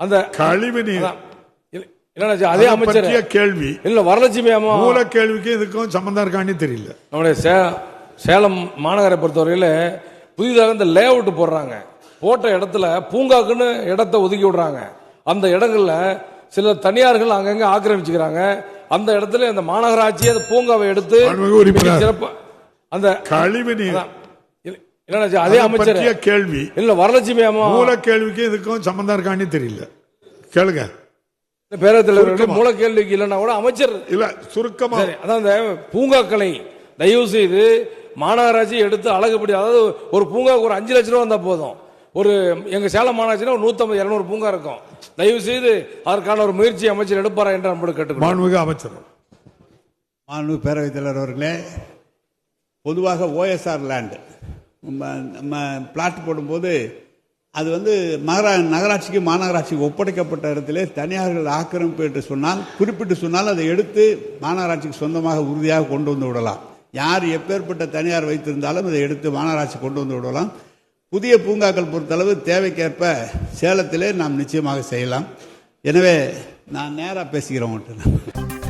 அந்த கழிவு நீர். அதே அமைச்சர்? கேள்வி. இல்ல வரலட்சுமி அம்மா. மூல கேள்விக்கு இதுக்கும் சம்பந்தம் இருக்கான்னு தெரியல. நம்முடைய சேலம் மாநகரை பொறுத்தவரையில புதிதாக இந்த லே அவுட் போடுறாங்க. போட்ட இடத்துல பூங்காக்குன்னு இடத்த ஒதுக்கி விடுறாங்க. அந்த இடங்கள்ல சில தனியார்கள் அங்கங்க ஆக்கிரமிச்சுக்கிறாங்க. அந்த இடத்துல இந்த மாநகராட்சி அந்த பூங்காவை எடுத்து சிறப்பா அந்த கழிவு நீர். இல்லைண்ணா அதே அமைச்சர்? கேள்வி. இல்ல வரலட்சுமி அம்மா. மூல கேள்விக்கு இதுக்கும் சம்பந்தம் இருக்கான்னு தெரியல. கேளுங்க. பேரவைத் தலைவர் சுருக்கமா. மூல கேள்விக்கு இல்லைன்னா கூட அமைச்சர். இல்ல சுருக்கமா. சரி அதான் இந்த பூங்காக்களை தயவு செய்து மாநகராட்சி எடுத்து அழகுபடி அதாவது ஒரு பூங்காவுக்கு ஒரு அஞ்சு லட்ச ரூபா வந்தா போதும். ஒரு எங்க சேலம் மாநகராட்சியில் ஒரு நூத்தம்பது இருநூறு பூங்கா இருக்கும். தயவு செய்து அதற்கான ஒரு முயற்சி அமைச்சர் எடுப்பாரா என்று நம்மளுக்கு கேட்டுக்கணும் மாண்புமிகு அமைச்சர். மாண்பு பேரவைத் தலைவர் அவர்களே பொதுவாக ஓஎஸ்ஆர் லேண்டு நம்ம நம்ம பிளாட் போடும்போது அது வந்து மகரா நகராட்சிக்கு மாநகராட்சிக்கு ஒப்படைக்கப்பட்ட இடத்திலே தனியார்கள் ஆக்கிரமிப்பு என்று சொன்னால் குறிப்பிட்டு சொன்னால் அதை எடுத்து மாநகராட்சிக்கு சொந்தமாக உறுதியாக கொண்டு வந்து விடலாம். யார் எப்பேற்பட்ட தனியார் வைத்திருந்தாலும் அதை எடுத்து மாநகராட்சி கொண்டு வந்து விடலாம். புதிய பூங்காக்கள் பொறுத்தளவு தேவைக்கேற்ப சேலத்திலே நாம் நிச்சயமாக செய்யலாம். எனவே நான் நேராக பேசுகிறேன் உங்கள்கிட்ட.